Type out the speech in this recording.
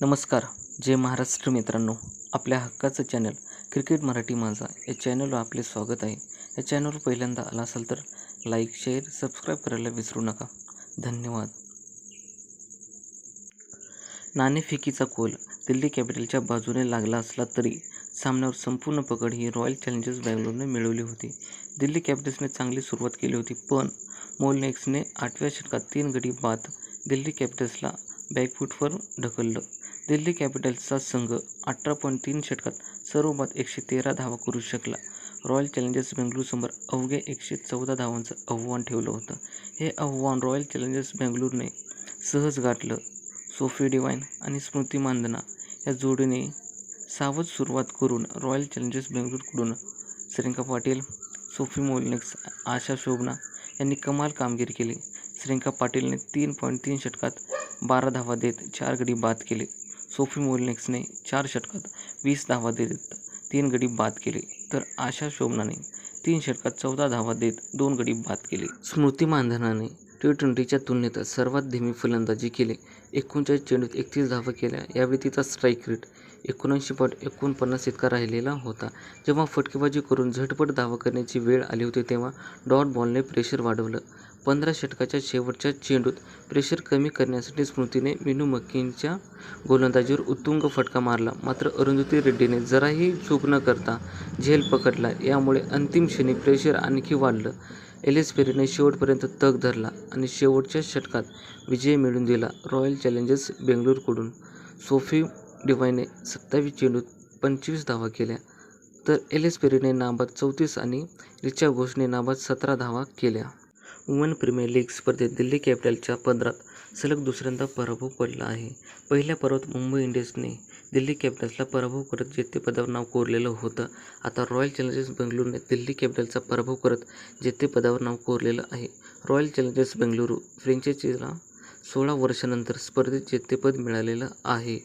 नमस्कार. जय महाराष्ट्र मित्रांनो. आपल्या हक्काचं चॅनल क्रिकेट मराठी माझा या चॅनलवर आपले स्वागत आहे. या चॅनलवर पहिल्यांदा आला असाल तर लाईक शेअर सबस्क्राईब करायला विसरू नका. धन्यवाद. नाणेफेकीचा कोल दिल्ली कॅपिटलच्या बाजूने लागला असला तरी सामन्यावर संपूर्ण पकड ही रॉयल चॅलेंजर्स बँगलोरने मिळवली होती. दिल्ली कॅपिटल्सने चांगली सुरुवात केली होती पण मोलनेक्सने आठव्या षटकात तीन गडी बाद दिल्ली कॅपिटल्सला बॅकफूटवर ढकललं. दिल्ली कॅपिटल्सचा संघ अठरा पॉईंट तीन षटकात सर्वबाद एकशे तेरा धावा करू शकला. रॉयल चॅलेंजर्स बेंगलुरूसमोर अवघ्या एकशे चौदा धावांचं आव्हान ठेवलं होतं. हे आव्हान रॉयल चॅलेंजर्स बेंगलुरूने सहज गाठलं. सोफी डिवाईन आणि स्मृती मानधना या जोडीने सावध सुरुवात करून रॉयल चॅलेंजर्स बेंगलुरूकडून श्रींका पाटील सोफी मोलनेक्स आशा शोभना यांनी कमाल कामगिरी केली. श्रींका पाटीलने तीन पॉईंट तीन षटकात बारा धावा देत चार गडी बाद केले. सोफी मोलनेक्सने चार षटकात वीस धावा देत तीन गडी बाद केले तर आशा शोभनाने तीन षटकात चौदा धावा देत दोन गडी बाद केले. स्मृती मानधनाने टी ट्वेंटीच्या तुलनेत सर्वात धीमी फलंदाजी केली. एकोणचाळीस चेंडूत एकतीस धावा केल्या. यावेळी तिचा स्ट्राईक रेट एकोणऐंशी पॉईंट एकोणपन्नास इतका राहिलेला होता. जेव्हा फटकेबाजी करून झटपट धावा करण्याची वेळ आली होती तेव्हा डॉट बॉलने प्रेशर वाढवलं. पंधरा षटकाच्या शेवटच्या चेंडूत प्रेशर कमी करण्यासाठी स्मृतीने मिनू मक्कींच्या गोलंदाजीवर उत्तुंग फटका मारला. मात्र अरुंधती रेड्डीने जराही चूक न करता झेल पकडला. यामुळे अंतिम क्षणी प्रेशर आणखी वाढलं. एलिस पेरीने शेवटपर्यंत तग धरला आणि शेवटच्या षटकात विजय मिळवून दिला रॉयल चॅलेंजर्स बेंगळूरकडून. सोफी डिवायने सत्तावीस चेंडूत पंचवीस धावा केल्या तर एलिस पेरीने नाबाद चौतीस आणि रिचा घोषने नाबाद सतरा धावा केल्या. वुमन प्रीमियर लीग स्पर्धेत दिल्ली कॅपिटलच्या पदरात सलग दुसऱ्यांदा पराभव पडला आहे. पहिल्या पर्वात मुंबई इंडियन्सने दिल्ली कॅपिटल्सला पराभव करत जेतेपदावर नाव कोरलेलं होतं. आता रॉयल चॅलेंजर्स बेंगलुरूने दिल्ली कॅपिटलचा पराभव करत जेतेपदावर नाव कोरलेलं आहे. रॉयल चॅलेंजर्स बेंगलुरू फ्रेंचायझीला सोळा वर्षानंतर स्पर्धेत जेतेपद मिळालेलं आहे.